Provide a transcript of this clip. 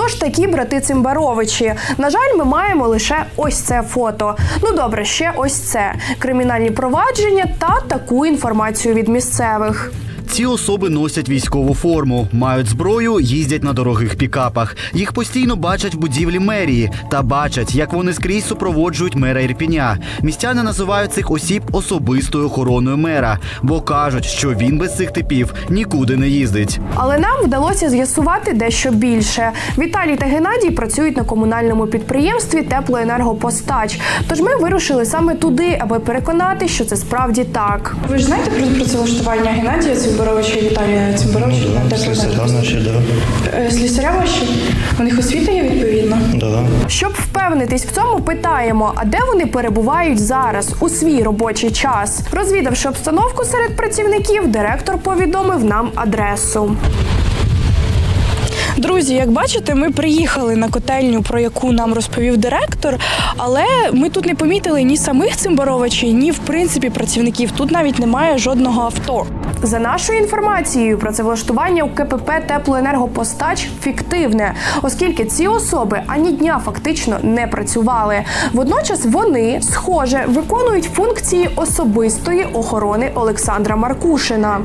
Хто ж такі брати Цимбаровичі? На жаль, ми маємо лише ось це фото. Ну добре, ще ось це кримінальні провадження та таку інформацію від місцевих. Ці особи носять військову форму, мають зброю, їздять на дорогих пікапах. Їх постійно бачать в будівлі мерії та бачать, як вони скрізь супроводжують мера Ірпіня. Містяни називають цих осіб особистою охороною мера, бо кажуть, що він без цих типів нікуди не їздить. Але нам вдалося з'ясувати дещо більше. Віталій та Геннадій працюють на комунальному підприємстві Теплоенергопостач. Тож ми вирушили саме туди, аби переконати, що це справді так. Ви ж знаєте про працевлаштування Геннадія Цимбаровича і Віталія Цимбаровича Ну, да, слесаря ще, да. Е, Слісаря ваші? У них освіта є відповідно? Да. Щоб впевнитись в цьому, питаємо, а де вони перебувають зараз у свій робочий час. Розвідавши обстановку серед працівників, директор повідомив нам адресу. Друзі, як бачите, ми приїхали на котельню, про яку нам розповів директор, але ми тут не помітили ні самих Цимбаровичів, ні в принципі працівників. Тут навіть немає жодного авто. За нашою інформацією, працевлаштування у КПП Теплоенергопостач фіктивне, оскільки ці особи ані дня фактично не працювали. Водночас вони, схоже, виконують функції особистої охорони Олександра Маркушина.